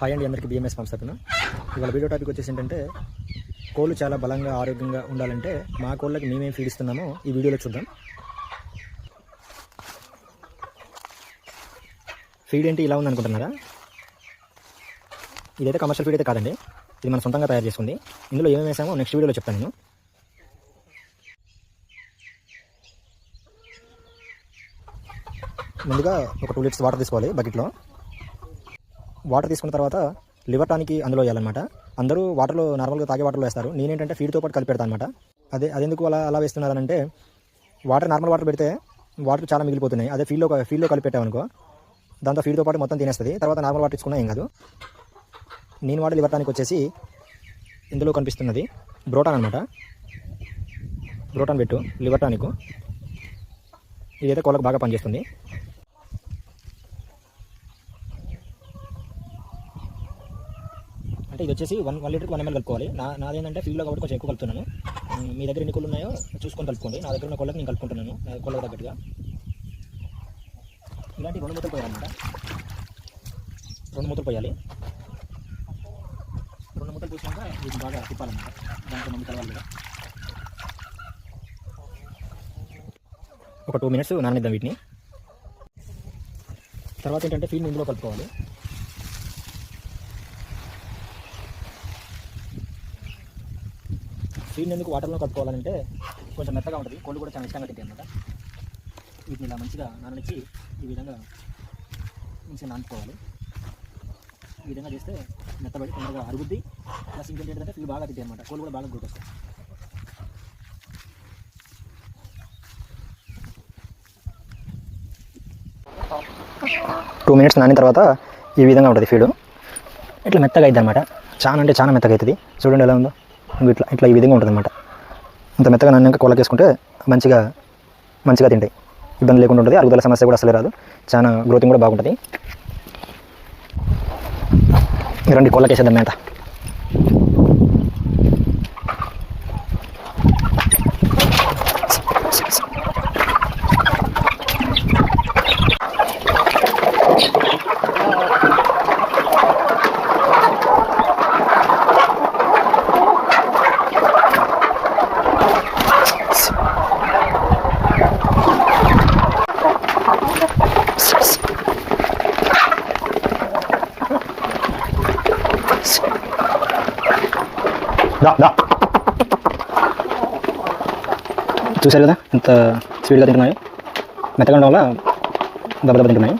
Hi అండి అందరికీ BMS సంస్థను ఇవాళ వీడియో టాపిక్ వచ్చేసి ఏంటంటే కోళ్ళు చాలా బలంగా ఆరోగ్యంగా ఉండాలంటే మా కోళ్ళకి మేమేం ఫీడ్ ఇస్తున్నామో ఈ వీడియోలో చూద్దాం. ఫీడ్ ఏంటి ఇలా ఉందనుకుంటున్నారా ఇదైతే కమర్షియల్ ఫీడ్ అయితే కాదండి. ఇది మనం సొంతంగా తయారు చేసుకుంది. ఇందులో ఏమేమి వేసామో నెక్స్ట్ వీడియోలో చెప్తాను నేను. ముందుగా ఒక టూ లీటర్స్ వాటర్ తీసుకోవాలి బకెట్లో వాటర్ తీసుకున్న తర్వాత లివర్ టానికి అందులో వేయాలన్నమాట. అందరూ వాటర్లో నార్మల్గా తాగే వాటర్లో వేస్తారు. నేనేంటంటే ఫీడ్తో పాటు కలిపి పెడతాను అనమాట అదే అదెందుకు అలా అలా వేస్తున్నారనంటే వాటర్ నార్మల్ వాటర్ పెడితే వాటర్ చాలా మిగిలిపోతున్నాయి. అదే ఫీల్డ్లో ఫీల్డ్లో కలిపి పెట్టామనుకో దాంతో ఫీడ్తో పాటు మొత్తం తినేస్తుంది. తర్వాత నార్మల్ వాటర్ ఇచ్చుకున్నా ఏం కాదు. నేను వాడే లివర్ టానిక్ వచ్చేసి ఇందులో కనిపిస్తున్నది బ్రోటాన్ అనమాట బ్రోటాన్ పెట్టు లివర్ టానిక్. ఇదైతే కోళ్ళకు బాగా పనిచేస్తుంది. అంటే ఇది వచ్చేసి వన్ వన్ లీటర్కి వన్ ఎంఎల్ కలుపుకోవాలి. నా నాదేంటంటే ఫీల్డ్లో కాబట్టి కొంచెం ఎక్కువ కలుపుతున్నాను. మీ దగ్గర ఎన్ని కోళ్ళు ఉన్నాయో చూసుకొని కలుపుకోండి. నా దగ్గర ఉన్న కొళ్ళకి నేను కలుపుకుంటున్నాను. కొళ్ళకి తగ్గట్టుగా. ఇలాంటి రెండు మూతలు పోయాలన్నమాట. రెండు మూతలు పోయాలి. రెండు మూతలు పోసినాక ఇది బాగా తిప్పాలన్నమాట. దాంట్లో మంది కలవాలి ఒక టూ మినిట్స్ నాననిద్దాం వీటిని. తర్వాత ఏంటంటే ఫీల్డ్ ఇందులో కలుపుకోవాలి. ఫీల్డ్ ఎందుకు వాటర్లో కట్టుకోవాలంటే కొంచెం మెత్తగా ఉంటుంది. కోళ్ళు కూడా చాలా ఇష్టంగా తింటాయి అనమాట వీటిని ఇలా మంచిగా నాననిచ్చి ఈ విధంగా మంచిగా నానుకోవాలి. ఈ విధంగా చేస్తే మెత్తబడి తొందరగా అరుగుద్ది. ప్లస్ ఇంకేంటి ఏంటంటే ఫీల్ బాగా తింటాయి అనమాట కోళ్ళు కూడా బాగా గ్రోత్ వస్తాయి. టూ మినిట్స్ నానిన తర్వాత ఈ విధంగా ఉంటుంది ఫీడు ఇట్లా మెత్తగా అవుతుంది అనమాట చాలా అంటే చాలా మెత్తగా అవుతుంది చూడండి ఎలా ఉందో. ఇట్లా ఇట్లా ఈ విధంగా ఉంటుంది అనమాట ఇంత మెత్తగా నాన్నాక కొలకేసుకుంటే మంచిగా మంచిగా తింటాయి. ఇబ్బంది లేకుండా ఉంటుంది. అరుగుదల సమస్య కూడా అసలే రాదు. చాలా గ్రోతింగ్ కూడా బాగుంటుంది. రండి కొల్లకేసేద్దాం మేత. దా దా. చూశారు కదా? ఎంత స్పీడ్గా తింటున్నాయో? మెత్తగా ఉండడం వల్ల దెబ్బ దెబ్బ తింటున్నాయి.